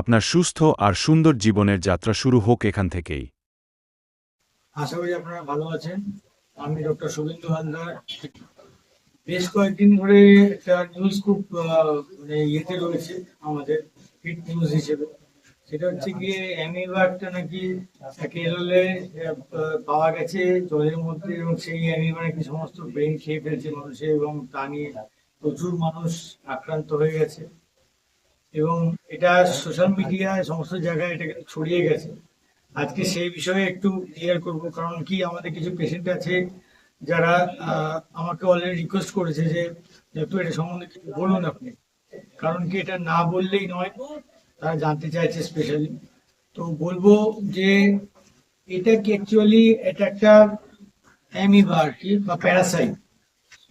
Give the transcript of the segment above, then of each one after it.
আপনার সুস্থ আর সুন্দর জীবনের যাত্রা শুরু হোক এখান থেকেই। আশা করি আপনারা ভালো আছেন। আমি ডক্টর শুভেন্দু হালদার। বেশ কয়েকদিন ধরে একটা নিউজ খুব মানে ইয়েতে রয়েছে আমাদের হিট নিউজ হিসেবে। সেটা হচ্ছে গিয়ে অ্যামিবা একটা নাকি কেরলে পাওয়া গেছে জলের মধ্যে এবং সেই অ্যামিবা নাকি সমস্ত ব্রেন খেয়ে ফেলছে মানুষের এবং তা নিয়ে প্রচুর মানুষ আক্রান্ত হয়ে গেছে। এবং এটা সোশ্যাল মিডিয়ায় সমস্ত জায়গায় এটা ছড়িয়ে গেছে। আজকে সেই বিষয়ে একটু ক্লিয়ার করব, কারণ কি আমাদের কিছু পেশেন্ট আছে যারা আমাকে অলরেডি রিকোয়েস্ট করেছে যে একটু এটা সম্বন্ধে কিছু বলুন আপনি। কারণ কি এটা না বললেই নয়, তারা জানতে চাইছে স্পেশালি তো বলব যে, এটা কি অ্যাকচুয়ালি এটা একটা অ্যামিবা আর কি বা প্যারাসাইট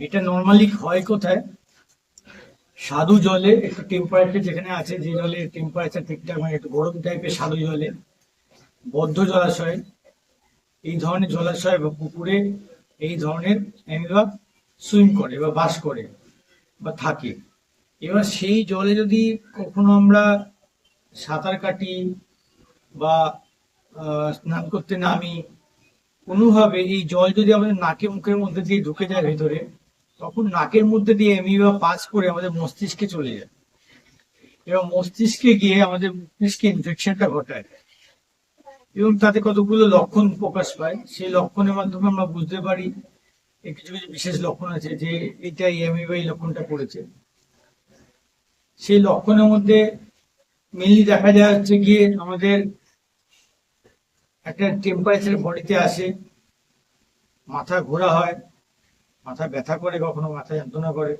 এটা নর্মালি হয় কোথায়? স্বাদু জলে একটু টেম্পারেচার যেখানে আছে, যে জলে টেম্পারেচার ঠিকঠাক মানে একটু গরম টাইপের স্বাদু জলে, বদ্ধ জলাশয়, এই ধরনের জলাশয় বা পুকুরে এই ধরনের অ্যামিবা সুইম করে বা বাস করে বা থাকে। এবার সেই জলে যদি কখনো আমরা সাঁতার কাটি বা স্নান করতে নামি, কোনোভাবে এই জল যদি আমাদের নাকে মুখের মধ্যে দিয়ে ঢুকে যায় ভেতরে তখন নাকের মধ্যে দিয়ে অ্যামিবা পাস করে আমাদের মস্তিষ্কে চলে যায়। এবং মস্তিষ্কে গিয়ে আমাদের মস্তিষ্কে ইনফেকশনটা ঘটায়। এবং তাতে কতগুলো লক্ষণ প্রকাশ পায়, সেই লক্ষণের মাধ্যমে আমরা বুঝতে পারি কিছু কিছু বিশেষ লক্ষণ আছে যে এটা অ্যামিবা এই লক্ষণটা করেছে। সেই লক্ষণের মধ্যে মেনলি দেখা যায় হচ্ছে গিয়ে আমাদের একটা টেম্পারেচার বডিতে আসে, মাথা ঘোরা হয় মাথা ব্যথা করে, কখনো মাথা যন্ত্রণা করে,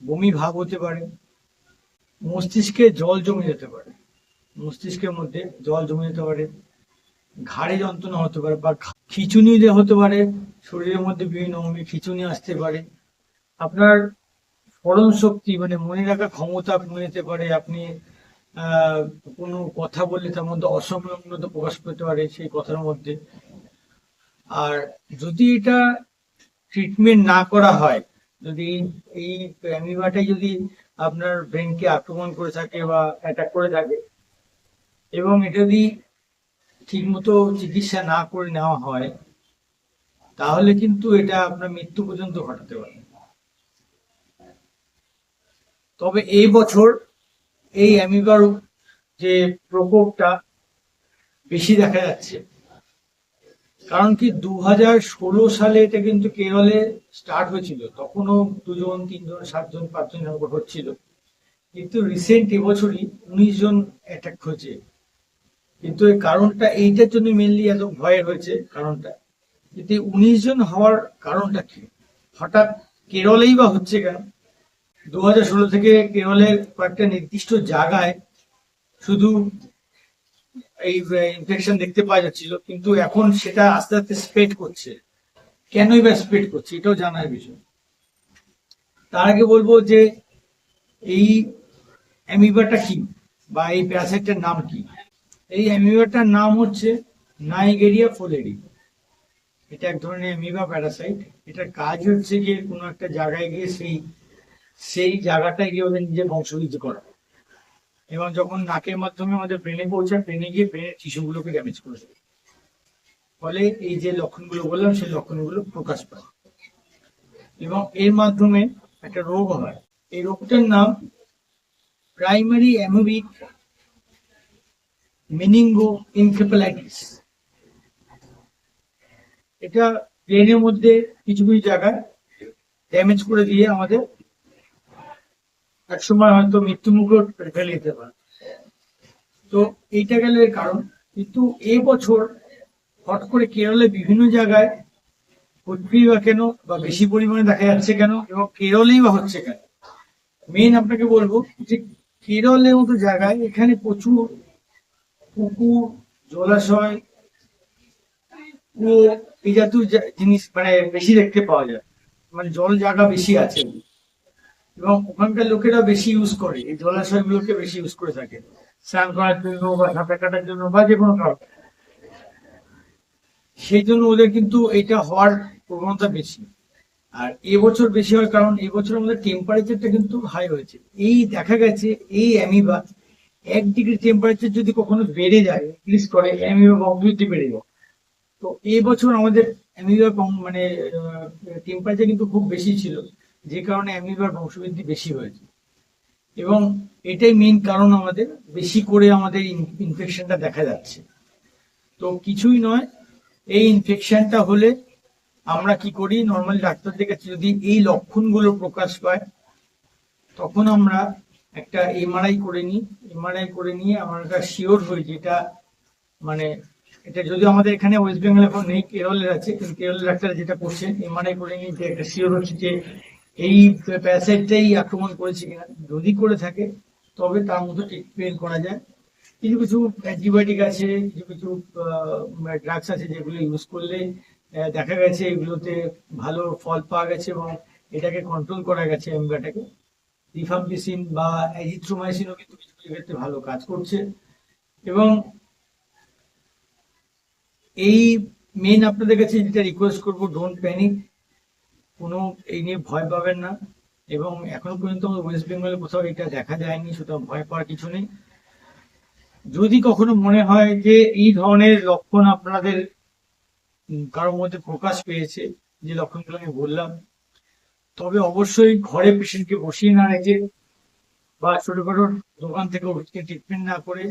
বমি ভাব হতে পারে, মস্তিষ্কে জল জমে যেতে পারে, মস্তিষ্কের মধ্যে জল জমে যেতে পারে, ঘাড়ে যন্ত্রণা হতে পারে বা খিঁচুনি হতে পারে, শরীরের মধ্যে বিভিন্ন অঙ্গে খিঁচুনি আসতে পারে। আপনার স্মরণ শক্তি মানে মনে রাখার ক্ষমতা কমে যেতে পারে, আপনি কোনো কথা বললে তার মধ্যে অসংলগ্নতা প্রকাশ পেতে পারে সেই কথার মধ্যে। আর যদি এটা ট্রিটমেন্ট না করা হয়, যদি এই অ্যামিবাটাই যদি আপনার ব্রেনকে আক্রমণ করে থাকে বা অ্যাটাক করে থাকে এবং এটা যদি ঠিকমতো চিকিৎসা না করে নেওয়া হয়, তাহলে কিন্তু এটা আপনার মৃত্যু পর্যন্ত ঘটাতে পারে। তবে এই বছর এই অ্যামিবার যে প্রকোপটা বেশি দেখা যাচ্ছে। কারণ কি দু হাজার ষোলো সালে এটা কিন্তু কেরলে স্টার্ট হয়েছিল। তখনও দুজন, তিনজন, সাতজন, পাঁচজন এরকম হচ্ছিল। কিন্তু রিসেন্ট এবছরই উনিশ জন অ্যাটাক হয়েছে। কিন্তু এর কারণটা এইটার জন্য মেনলি এত ভয়ের হয়েছে কারণটা। কিন্তু উনিশ জন হওয়ার কারণটা কি? হঠাৎ কেরলেই বা হচ্ছে কেন? দু থেকে কেরলের কয়েকটা নির্দিষ্ট জায়গায় শুধু এই ইনফেকশন দেখতে পাওয়া যাচ্ছিল, কিন্তু এখন সেটা আস্তে আস্তে স্প্রেড করছে। কেনই বা স্প্রেড করছে, এটাও জানার বিষয়। তার আগে বলব যে এই অ্যামিবাটা কি বা এই প্যারাসাইটটার নাম কি? এই অ্যামিবাটার নাম হচ্ছে নাইগেরিয়া ফোলেরি এটা এক ধরনের অ্যামিবা প্যারাসাইট। এটার কাজ হচ্ছে গিয়ে কোনো একটা জায়গায় গিয়ে সেই সেই জায়গাটায় গিয়ে ওদের নিজের বংশবৃদ্ধি করা। এবং যখন নাকের মাধ্যমে আমাদের ব্রেনে পৌঁছায় ব্রেনে গিয়ে ব্রেনের টিস্যুগুলোকে ড্যামেজ করে দেয়। ফলে এই যে লক্ষণগুলো বললাম, সেই লক্ষণগুলো প্রকাশ পায়। এবং এর মাধ্যমে একটা রোগ হয়। এই রোগটার নাম প্রাইমারি অ্যামোবিক মেনিঙ্গো ইনকেফালাইটিস এটা ব্রেনের মধ্যে কিছু কিছু জায়গায় ড্যামেজ করে দিয়ে আমাদের একসময় হয়তো মৃত্যু মুখে ফেলে দিতে পারে। তো এইটা গেল কারণ। কিন্তু এই বছর হট করে কেরলে বিভিন্ন জায়গায় হচ্ছেই বা কেন বা বেশি পরিমাণে দেখা যাচ্ছে কেন এবং কেরলেই বা হচ্ছে কেন? মেন আপনাকে বলব যে কেরলের মতো জায়গায় এখানে প্রচুর পুকুর, জলাশয় ও এই জাতীয় জিনিস মানে বেশি দেখতে পাওয়া যায়। মানে জল জায়গা বেশি আছে। এবং ওখানকার লোকেরা বেশি ইউজ করে, এই জলাশয়গুলোকে বেশি ইউজ করে থাকে। স্নান করার জন্য বা সাঁতার কাটার জন্য বা যে কোনো কারণ। সেই জন্য ওদের কিন্তু এটা হওয়ার প্রবণতা বেশি। আর এবছর বেশি হয় কারণ এবছর আমাদের টেম্পারেচারটা কিন্তু হাই হয়েছে। এই দেখা গেছে, এই অ্যামিবা এক ডিগ্রি টেম্পারেচার যদি কখনো বেড়ে যায় ইনক্রিজ করে, অ্যামিবা বংশবৃদ্ধি বেড়ে যায়। তো এই বছর আমাদের অ্যামিবার মানে টেম্পারেচার কিন্তু খুব বেশি ছিল। যে কারণে অ্যামিবার বংশবৃদ্ধি বেশি হয়েছে। এবং এটাই মেন কারণ আমাদের, বেশি করে আমাদের ইনফেকশনটা দেখা যাচ্ছে। তো কিছুই নয়, এই ইনফেকশনটা হলে আমরা কি করি নর্মাল ডাক্তারদের কাছে যদি এই লক্ষণগুলো প্রকাশ পায়, তখন আমরা একটা এমআরআই করে নিই। এমআরআই করে নিয়ে আমরা শিওর হই যেটা মানে এটা যদি আমাদের এখানে ওয়েস্ট বেঙ্গল এখন নেই কেরলের আছে, কিন্তু কেরলের ডাক্তার যেটা করছেন এমআরআই করে নিয়ে যে একটা শিওর হচ্ছে যে এই প্যারাসাইটটাই আক্রমণ করেছে কিনা যদি করে থাকে, তবে তার মতো ট্রিটমেন্ট করা যায়। কিছু কিছু অ্যান্টিবায়োটিক আছে, কিছু কিছু ড্রাগস আছে যেগুলো ইউজ করলে দেখা গেছে এগুলোতে ভালো ফল পাওয়া গেছে এবং এটাকে কন্ট্রোল করা গেছে অ্যামিবাটাকে রিফাম্পিসিন বা অ্যাজিথ্রোমাইসিনও কিন্তু কিছু কিছু ক্ষেত্রে ভালো কাজ করছে। এবং এই মেন আপনাদের কাছে যেটা রিকোয়েস্ট করব ডোন্ট প্যানিক কোনো এই নিয়ে ভয় পাবেন না। এবং এখনও পর্যন্ত ওয়েস্ট বেঙ্গলে কোথাও এটা দেখা যায়নি সুতরাং ভয় পাওয়ার কিছু নেই। যদি কখনো মনে হয় যে এই ধরনের লক্ষণ আপনাদের কারোর মধ্যে প্রকাশ পেয়েছে, যে লক্ষণগুলো আমি বললাম, তবে অবশ্যই ঘরে পেশেন্টকে বসিয়ে না রেখে বা ছোটখাটো দোকান থেকে ওষুধকে ট্রিটমেন্ট না করে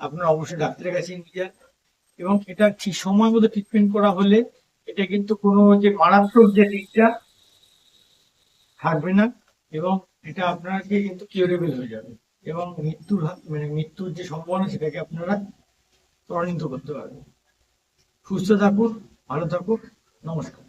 আপনারা অবশ্যই ডাক্তারের কাছে নিয়ে যান। এবং এটা ঠিক সময় মতো ট্রিটমেন্ট করা হলে এটা কিন্তু কোনো যে মারাত্মক যে দিকটা থাকবে না এবং এটা আপনাকে কিন্তু কিউরেবল হয়ে যাবে এবং মৃত্যুর মানে মৃত্যুর যে সম্ভাবনা সেটাকে আপনারা ত্বরান্বিত করতে পারবেন। সুস্থ থাকুন, ভালো থাকুন, নমস্কার।